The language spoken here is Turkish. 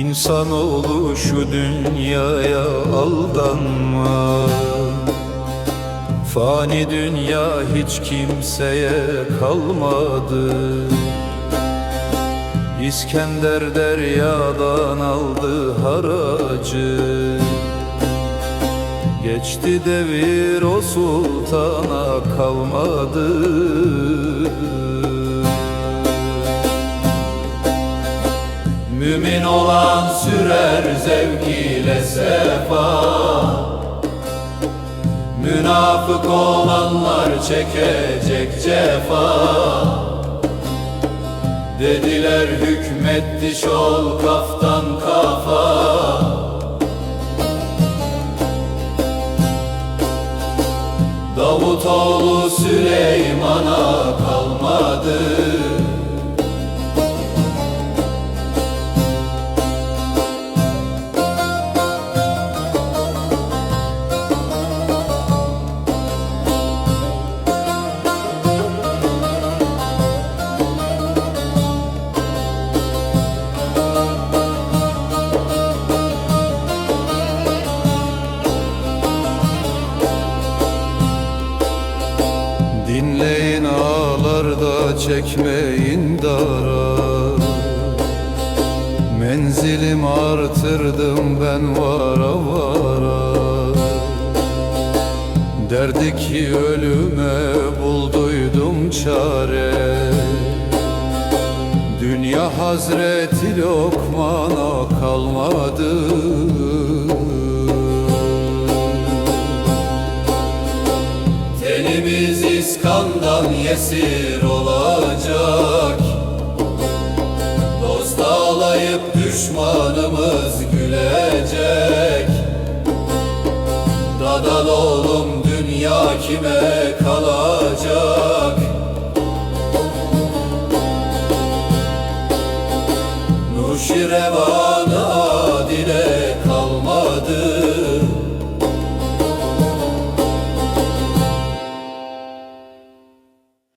İnsanoğlu şu dünyaya aldanma. Fani dünya hiç kimseye kalmadı. İskender deryadan aldı haracı. Geçti devir o sultana kalmadı Mümin olan sürer zevk ile sefa. Münafık olanlar çekecek cefa. Dediler hükmetti şol kaftan kafa. Davutoğlu Süleyman'a kalmadı çekmeyin dara. Menzilim artırdım ben vara vara. Derdi ki ölüme bulduydum çare. Dünya hazreti lokmana kalmadı İskandan yesir olacak. Dost ağlayıp düşmanımız gülecek. Dadal oğlum dünya kime kalacak? Nuşireva